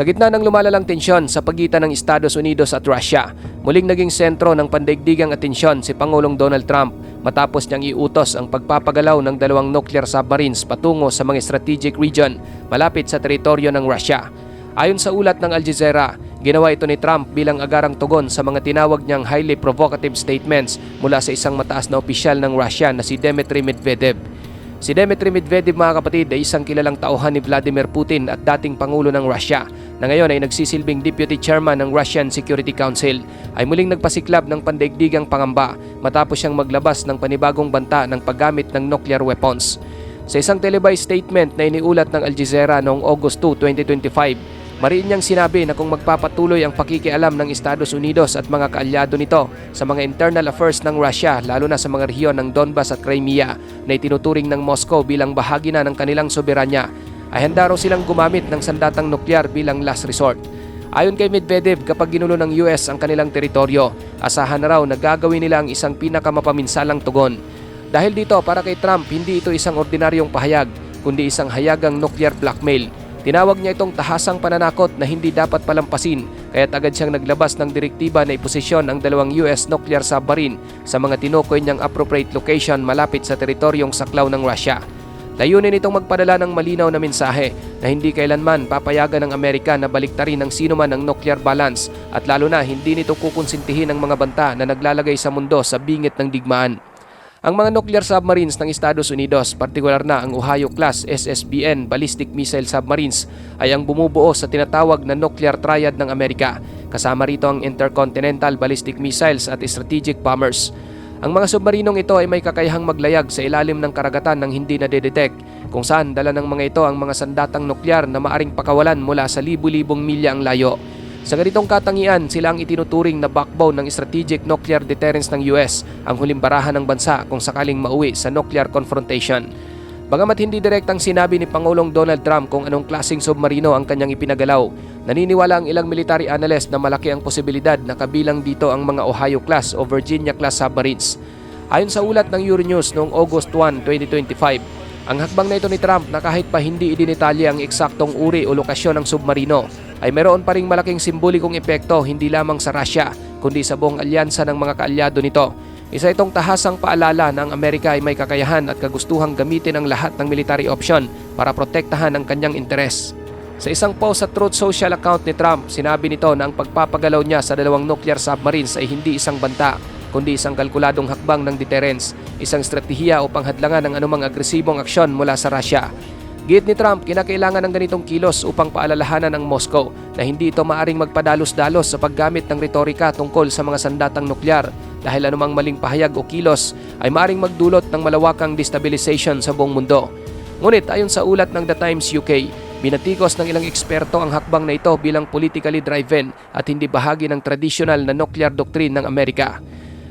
Sa gitna ng lumalalang tensyon sa pagitan ng Estados Unidos at Russia, muling naging sentro ng pandaigdigang atensyon si Pangulong Donald Trump matapos niyang iutos ang pagpapagalaw ng dalawang nuclear submarines patungo sa mga strategic region malapit sa teritoryo ng Russia. Ayon sa ulat ng Al Jazeera, ginawa ito ni Trump bilang agarang tugon sa mga tinawag niyang highly provocative statements mula sa isang mataas na opisyal ng Russia na si Dmitry Medvedev. Si Dmitry Medvedev mga kapatid ay isang kilalang tauhan ni Vladimir Putin at dating Pangulo ng Russia na ngayon ay nagsisilbing Deputy Chairman ng Russian Security Council ay muling nagpasiklab ng pandaigdigang pangamba matapos siyang maglabas ng panibagong banta ng paggamit ng nuclear weapons. Sa isang televised statement na iniulat ng Al Jazeera noong August 2, 2025, Mariin niyang sinabi na kung magpapatuloy ang pakikialam ng Estados Unidos at mga kaalyado nito sa mga internal affairs ng Russia lalo na sa mga rehiyon ng Donbas at Crimea na itinuturing ng Moscow bilang bahagi na ng kanilang soberanya ay handa raw silang gumamit ng sandatang nuklear bilang last resort. Ayon kay Medvedev, kapag ginulo ng US ang kanilang teritoryo, asahan na raw na gagawin nila ang isang pinakamapaminsalang tugon. Dahil dito, para kay Trump, hindi ito isang ordinaryong pahayag, kundi isang hayagang nuclear blackmail Tinawag niya itong tahasang pananakot na hindi dapat palampasin kaya agad siyang naglabas ng direktiba na iposisyon ang dalawang US nuclear submarine sa mga tinukoy niyang appropriate location malapit sa teritoryong saklaw ng Russia. Layunin itong magpadala ng malinaw na mensahe na hindi kailanman papayagan ng Amerika na baliktarin ng sino man ang nuclear balance at lalo na hindi nito kukonsintihin ang mga banta na naglalagay sa mundo sa bingit ng digmaan. Ang mga nuclear submarines ng Estados Unidos, partikular na ang Ohio-class SSBN ballistic missile submarines, ay ang bumubuo sa tinatawag na nuclear triad ng Amerika. Kasama rito ang intercontinental ballistic missiles at strategic bombers. Ang mga submarinong ito ay may kakayahang maglayag sa ilalim ng karagatan ng hindi nadedetect, kung saan dala ng mga ito ang mga sandatang nuklear na maaring pakawalan mula sa libu-libong milya ang layo. Sa ganitong katangian, sila ang itinuturing na backbone ng strategic nuclear deterrence ng US, ang huling barahan ng bansa kung sakaling mauwi sa nuclear confrontation. Bagamat hindi direktang sinabi ni Pangulong Donald Trump kung anong klasing submarino ang kanyang ipinagalaw, naniniwala ang ilang military analyst na malaki ang posibilidad na kabilang dito ang mga Ohio-class o Virginia-class submarines. Ayon sa ulat ng Euronews noong August 1, 2025, ang hakbang na ito ni Trump na kahit pa hindi idinitalye ang eksaktong uri o lokasyon ng submarino, ay meron pa ring malaking simbolikong epekto hindi lamang sa Russia kundi sa buong alyansa ng mga kaalyado nito. Isa itong tahasang paalala na ang Amerika ay may kakayahan at kagustuhang gamitin ang lahat ng military option para protektahan ang kanyang interes. Sa isang post sa Truth Social account ni Trump, sinabi nito na ang pagpapagalaw niya sa dalawang nuclear submarines ay hindi isang banta, kundi isang kalkuladong hakbang ng deterrence, isang estratehiya upang hadlangan ang anumang agresibong aksyon mula sa Russia. Git ni Trump, kinakailangan ng ganitong kilos upang paalalahanan ang Moscow na hindi ito maaring magpadalos-dalos sa paggamit ng retorika tungkol sa mga sandatang nuklear dahil anumang maling pahayag o kilos ay maaring magdulot ng malawakang destabilization sa buong mundo. Ngunit ayon sa ulat ng The Times UK, binatikos ng ilang eksperto ang hakbang na ito bilang politically driven at hindi bahagi ng traditional na nuclear doctrine ng Amerika.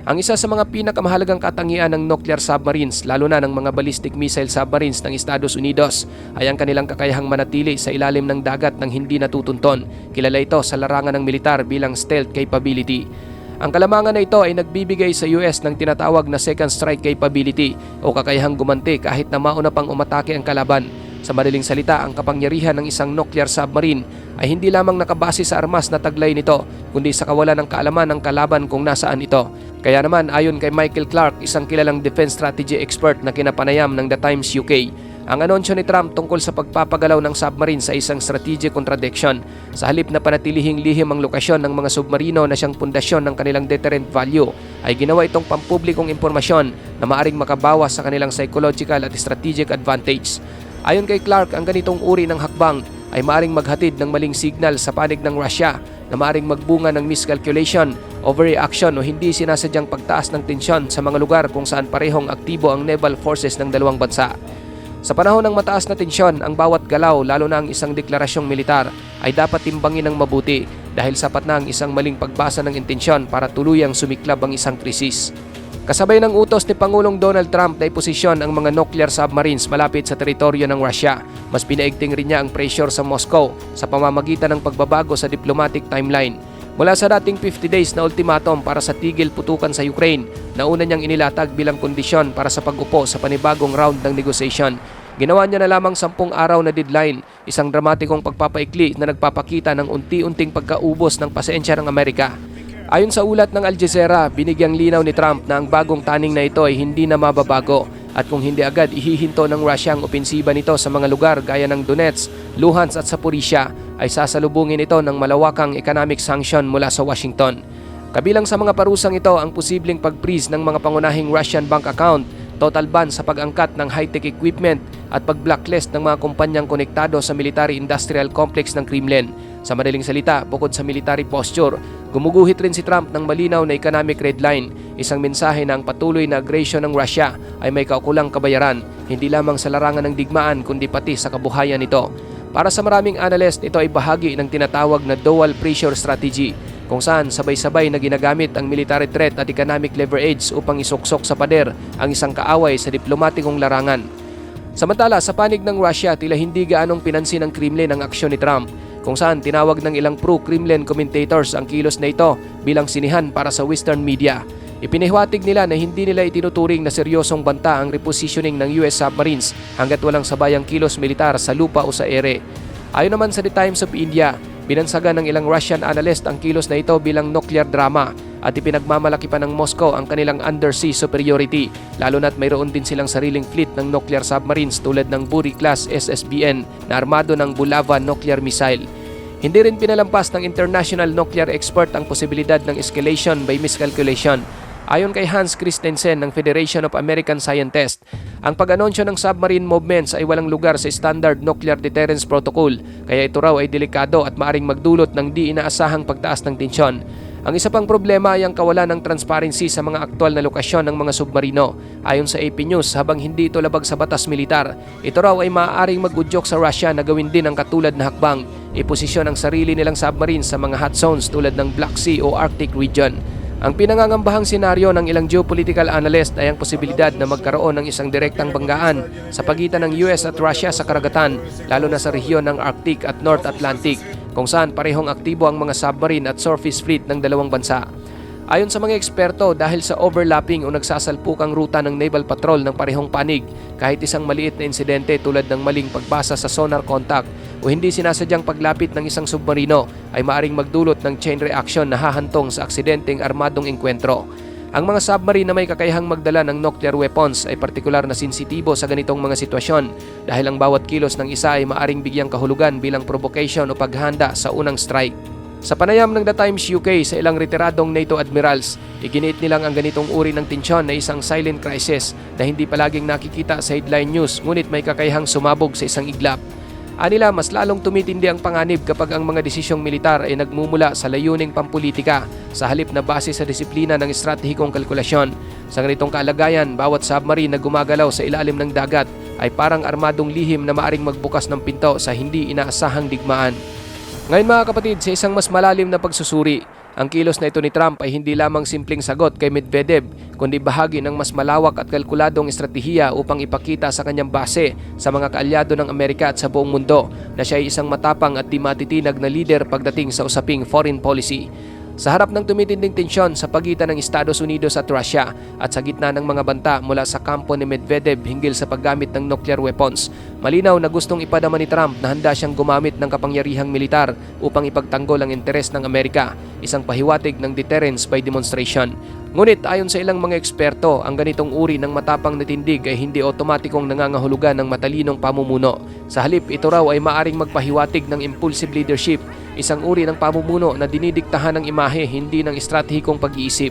Ang isa sa mga pinakamahalagang katangian ng nuclear submarines, lalo na ng mga ballistic missile submarines ng Estados Unidos, ay ang kanilang kakayahang manatili sa ilalim ng dagat ng hindi natutunton. Kilala ito sa larangan ng militar bilang stealth capability. Ang kalamangan na ito ay nagbibigay sa US ng tinatawag na second strike capability o kakayahang gumanti kahit na mauna pang umatake ang kalaban. Sa madaling salita, ang kapangyarihan ng isang nuclear submarine ay hindi lamang nakabase sa armas na taglay nito, kundi sa kawalan ng kaalaman ng kalaban kung nasaan ito. Kaya naman ayon kay Michael Clark, isang kilalang defense strategy expert na kinapanayam ng The Times UK, ang anunsyo ni Trump tungkol sa pagpapagalaw ng submarine sa isang strategic contradiction sa halip na panatilihing lihim ang lokasyon ng mga submarino na siyang pundasyon ng kanilang deterrent value ay ginawa itong pampublikong impormasyon na maaring makabawas sa kanilang psychological at strategic advantage. Ayon kay Clark, ang ganitong uri ng hakbang ay maaring maghatid ng maling signal sa panig ng Russia na maaring magbunga ng miscalculation, overreaction o hindi sinasadyang pagtaas ng tensyon sa mga lugar kung saan parehong aktibo ang naval forces ng dalawang bansa. Sa panahon ng mataas na tensyon, ang bawat galaw, lalo na ang isang deklarasyong militar, ay dapat timbangin ng mabuti dahil sapat na ang isang maling pagbasa ng intensyon para tuluyang sumiklab ang isang krisis. Kasabay ng utos ni Pangulong Donald Trump na iposisyon ang mga nuclear submarines malapit sa teritoryo ng Russia, mas pinaigting rin niya ang pressure sa Moscow sa pamamagitan ng pagbabago sa diplomatic timeline. Mula sa dating 50 days na ultimatum para sa tigil putukan sa Ukraine, nauna niyang inilatag bilang kondisyon para sa pag-upo sa panibagong round ng negosasyon. Ginawa niya na lamang sampung araw na deadline, isang dramatikong pagpapaikli na nagpapakita ng unti-unting pagkaubos ng pasensya ng Amerika. Ayon sa ulat ng Al Jazeera, binigyang linaw ni Trump na ang bagong taning na ito ay hindi na mababago at kung hindi agad ihihinto ng Russia ang opensiba nito sa mga lugar gaya ng Donetsk, Luhansk at Zaporizhia ay sasalubungin ito ng malawakang economic sanction mula sa Washington. Kabilang sa mga parusang ito ang posibleng pag-freeze ng mga pangunahing Russian bank account, total ban sa pag-angkat ng high-tech equipment at pag-blacklist ng mga kumpanyang konektado sa military-industrial complex ng Kremlin. Sa madaling salita, bukod sa military posture, gumuguhit rin si Trump ng malinaw na economic red line, isang mensahe na ang patuloy na aggression ng Russia ay may kaukulang kabayaran, hindi lamang sa larangan ng digmaan kundi pati sa kabuhayan nito. Para sa maraming analyst, ito ay bahagi ng tinatawag na dual pressure strategy kung saan sabay-sabay na ginagamit ang military threat at economic leverage upang isuksok sa pader ang isang kaaway sa diplomatikong larangan. Samantala, sa panig ng Russia, tila hindi gaanong pinansin ng Kremlin ang aksyon ni Trump kung saan tinawag ng ilang pro-Kremlin commentators ang kilos na ito bilang sinihan para sa Western media. Ipinihiwatig nila na hindi nila itinuturing na seryosong banta ang repositioning ng US submarines hanggat walang sabayang kilos militar sa lupa o sa ere. Ayon naman sa The Times of India, Binansagan ng ilang Russian analyst ang kilos na ito bilang nuclear drama at ipinagmamalaki pa ng Moscow ang kanilang undersea superiority lalo na't mayroon din silang sariling fleet ng nuclear submarines tulad ng Buri class SSBN na armado ng Bulava nuclear missile. Hindi rin pinalampas ng international nuclear expert ang posibilidad ng escalation by miscalculation Ayon kay Hans Christensen ng Federation of American Scientists, ang pag-anunsyo ng submarine movements ay walang lugar sa Standard Nuclear Deterrence Protocol, kaya ito raw ay delikado at maaring magdulot ng di inaasahang pagtaas ng tensyon. Ang isa pang problema ay ang kawalan ng transparency sa mga aktwal na lokasyon ng mga submarino. Ayon sa AP News, habang hindi ito labag sa batas militar, ito raw ay maaaring mag-udyok sa Russia na gawin din ang katulad na hakbang, iposisyon ang sarili nilang submarines sa mga hot zones tulad ng Black Sea o Arctic region. Ang pinangangambahang senaryo ng ilang geopolitical analyst ay ang posibilidad na magkaroon ng isang direktang banggaan sa pagitan ng US at Russia sa karagatan, lalo na sa rehiyon ng Arctic at North Atlantic, kung saan parehong aktibo ang mga submarine at surface fleet ng dalawang bansa. Ayon sa mga eksperto, dahil sa overlapping o nagsasalpukang ruta ng naval patrol ng parehong panig, kahit isang maliit na insidente tulad ng maling pagbasa sa sonar contact o hindi sinasadyang paglapit ng isang submarino ay maaring magdulot ng chain reaction na hahantong sa aksidenteng armadong engkwentro. Ang mga submarine na may kakayahang magdala ng nuclear weapons ay partikular na sensitibo sa ganitong mga sitwasyon dahil ang bawat kilos ng isa ay maaring bigyang kahulugan bilang provocation o paghanda sa unang strike. Sa panayam ng The Times UK sa ilang retiradong NATO admirals, iginiit nilang ang ganitong uri ng tensyon na isang silent crisis na hindi palaging nakikita sa headline news ngunit may kakayahang sumabog sa isang iglap. Anila mas lalong tumitindi ang panganib kapag ang mga desisyong militar ay nagmumula sa layuning pampolitika sa halip na base sa disiplina ng estratehikong kalkulasyon. Sa ganitong kalagayan, bawat submarine na gumagalaw sa ilalim ng dagat ay parang armadong lihim na maaring magbukas ng pinto sa hindi inaasahang digmaan. Ngayon mga kapatid, sa isang mas malalim na pagsusuri, ang kilos na ito ni Trump ay hindi lamang simpleng sagot kay Medvedev, kundi bahagi ng mas malawak at kalkuladong estratehiya upang ipakita sa kanyang base sa mga kaalyado ng Amerika at sa buong mundo na siya ay isang matapang at di matitinag na leader pagdating sa usaping foreign policy. Sa harap ng tumitinding tensyon sa pagitan ng Estados Unidos at Russia at sa gitna ng mga banta mula sa kampo ni Medvedev hinggil sa paggamit ng nuclear weapons, malinaw na gustong ipadama ni Trump na handa siyang gumamit ng kapangyarihang militar upang ipagtanggol ang interes ng Amerika, isang pahiwatig ng deterrence by demonstration. Ngunit ayon sa ilang mga eksperto, ang ganitong uri ng matapang na tindig ay hindi otomatikong nangangahulugan ng matalinong pamumuno. Sa halip, ito raw ay maaring magpahiwatig ng impulsive leadership, isang uri ng pamumuno na dinidiktahan ng imahe hindi ng estratehikong pag-iisip.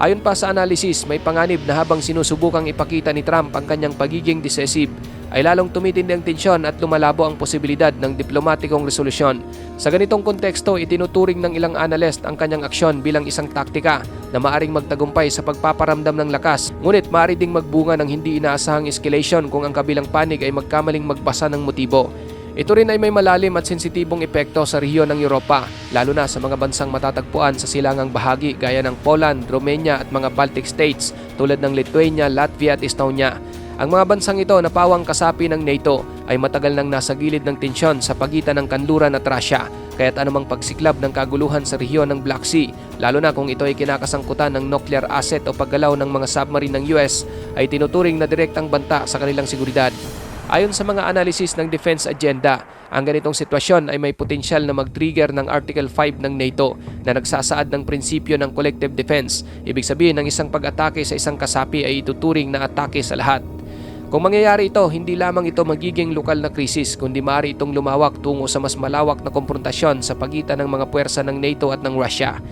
Ayon pa sa analysis, may panganib na habang sinusubukang ipakita ni Trump ang kanyang pagiging decisive, ay lalong tumitindi ang tensyon at lumalabo ang posibilidad ng diplomatikong resolusyon. Sa ganitong konteksto, itinuturing ng ilang analyst ang kanyang aksyon bilang isang taktika na maaring magtagumpay sa pagpaparamdam ng lakas, ngunit maaari ding magbunga ng hindi inaasahang escalation kung ang kabilang panig ay magkamaling magbasa ng motibo. Ito rin ay may malalim at sensitibong epekto sa rehiyon ng Europa, lalo na sa mga bansang matatagpuan sa silangang bahagi gaya ng Poland, Romania at mga Baltic states tulad ng Lithuania, Latvia at Estonia. Ang mga bansang ito na pawang kasapi ng NATO ay matagal nang nasa gilid ng tensyon sa pagitan ng kanluran at Russia, kaya't anumang pagsiklab ng kaguluhan sa rehiyon ng Black Sea, lalo na kung ito ay kinakasangkutan ng nuclear asset o paggalaw ng mga submarine ng US, ay tinuturing na direktang banta sa kanilang seguridad. Ayon sa mga analysis ng defense agenda, ang ganitong sitwasyon ay may potensyal na mag-trigger ng Article 5 ng NATO na nagsasaad ng prinsipyo ng collective defense. Ibig sabihin ng isang pag-atake sa isang kasapi ay ituturing na atake sa lahat. Kung mangyayari ito, hindi lamang ito magiging lokal na krisis, kundi maaari itong lumawak tungo sa mas malawak na konfrontasyon sa pagitan ng mga puwersa ng NATO at ng Russia.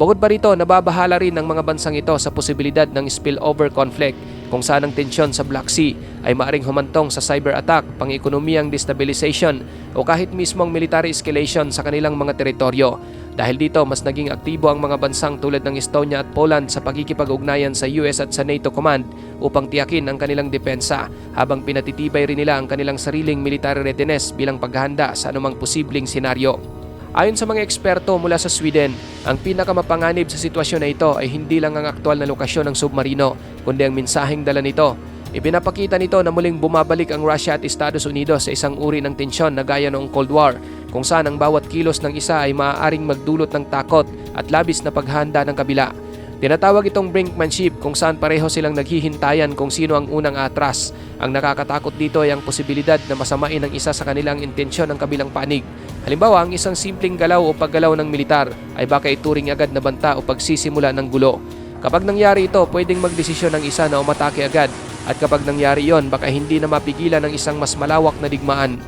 Bukod pa rito, nababahala rin ng mga bansang ito sa posibilidad ng spillover conflict kung saan ang tensyon sa Black Sea ay maaring humantong sa cyber attack, pang-ekonomiyang destabilization o kahit mismong military escalation sa kanilang mga teritoryo. Dahil dito, mas naging aktibo ang mga bansang tulad ng Estonia at Poland sa pagkikipag-ugnayan sa US at sa NATO Command upang tiyakin ang kanilang depensa habang pinatitibay rin nila ang kanilang sariling military readiness bilang paghahanda sa anumang posibleng senaryo. Ayon sa mga eksperto mula sa Sweden, ang pinakamapanganib sa sitwasyon na ito ay hindi lang ang aktwal na lokasyon ng submarino, kundi ang mensaheng dala nito. Ipinapakita nito na muling bumabalik ang Russia at Estados Unidos sa isang uri ng tensyon na gaya noong Cold War, kung saan ang bawat kilos ng isa ay maaaring magdulot ng takot at labis na paghahanda ng kabila. Tinatawag itong brinkmanship kung saan pareho silang naghihintayan kung sino ang unang atras. Ang nakakatakot dito ay ang posibilidad na masamain ng isa sa kanilang intensyon ng kabilang panig. Halimbawa, ang isang simpleng galaw o paggalaw ng militar ay baka ituring agad na banta o pagsisimula ng gulo. Kapag nangyari ito, pwedeng magdesisyon ng isa na umatake agad at kapag nangyari yon, baka hindi na mapigilan ng isang mas malawak na digmaan.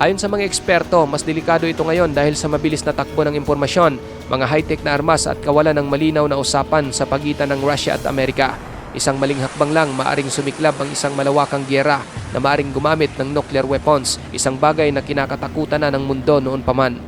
Ayon sa mga eksperto, mas delikado ito ngayon dahil sa mabilis na takbo ng impormasyon, mga high-tech na armas at kawalan ng malinaw na usapan sa pagitan ng Russia at Amerika. Isang maling hakbang lang maaring sumiklab ang isang malawakang gyera na maaring gumamit ng nuclear weapons, isang bagay na kinakatakutan na ng mundo noon pa man.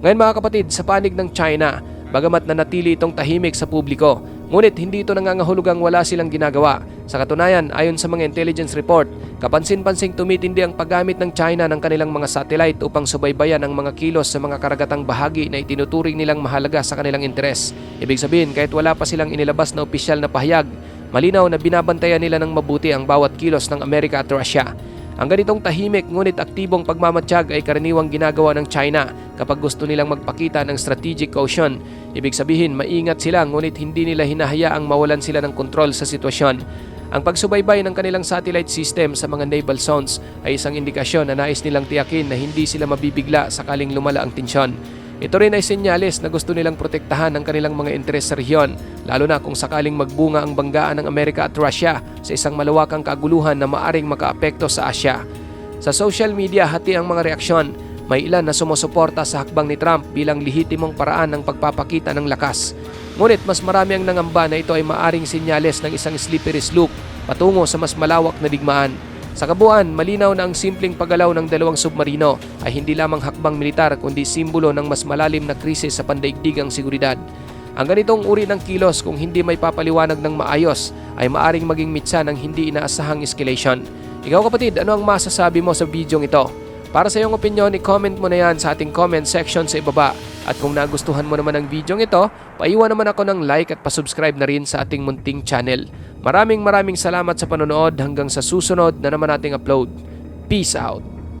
Ngayon mga kapatid, sa panig ng China, bagamat nanatili itong tahimik sa publiko, ngunit hindi ito nangangahulugang wala silang ginagawa. Sa katunayan, ayon sa mga intelligence report, kapansin-pansing tumitindi ang paggamit ng China ng kanilang mga satellite upang subaybayan ang mga kilos sa mga karagatang bahagi na itinuturing nilang mahalaga sa kanilang interes. Ibig sabihin, kahit wala pa silang inilabas na opisyal na pahayag, malinaw na binabantayan nila ng mabuti ang bawat kilos ng Amerika at Russia. Ang ganitong tahimik ngunit aktibong pagmamatsyag ay karaniwang ginagawa ng China kapag gusto nilang magpakita ng strategic caution. Ibig sabihin, maingat sila ngunit hindi nila hinahayaang mawalan sila ng kontrol sa sitwasyon. Ang pagsubaybay ng kanilang satellite system sa mga naval zones ay isang indikasyon na nais nilang tiyakin na hindi sila mabibigla sakaling lumala ang tensyon. Ito rin ay senyales na gusto nilang protektahan ang kanilang mga interes sa rehiyon, lalo na kung sakaling magbunga ang banggaan ng Amerika at Russia sa isang malawakang kaguluhan na maaring makaapekto sa Asya. Sa social media, hati ang mga reaksyon. May ilan na sumusuporta sa hakbang ni Trump bilang lehitimong paraan ng pagpapakita ng lakas. Ngunit mas marami ang nangamba na ito ay maaring senyales ng isang slippery slope patungo sa mas malawak na digmaan. Sa kabuuan, malinaw na ang simpleng paggalaw ng dalawang submarino ay hindi lamang hakbang militar kundi simbolo ng mas malalim na krisis sa pandaigdigang seguridad. Ang ganitong uri ng kilos kung hindi may papaliwanag ng maayos ay maaring maging mitsa ng hindi inaasahang escalation. Ikaw kapatid, ano ang masasabi mo sa bidyong ito? Para sa iyong opinion, i-comment mo na yan sa ating comment section sa ibaba. At kung nagustuhan mo naman ang bidyong ito, paiwan naman ako ng like at pasubscribe na rin sa ating munting channel. Maraming maraming salamat sa panonood hanggang sa susunod na naman nating upload. Peace out!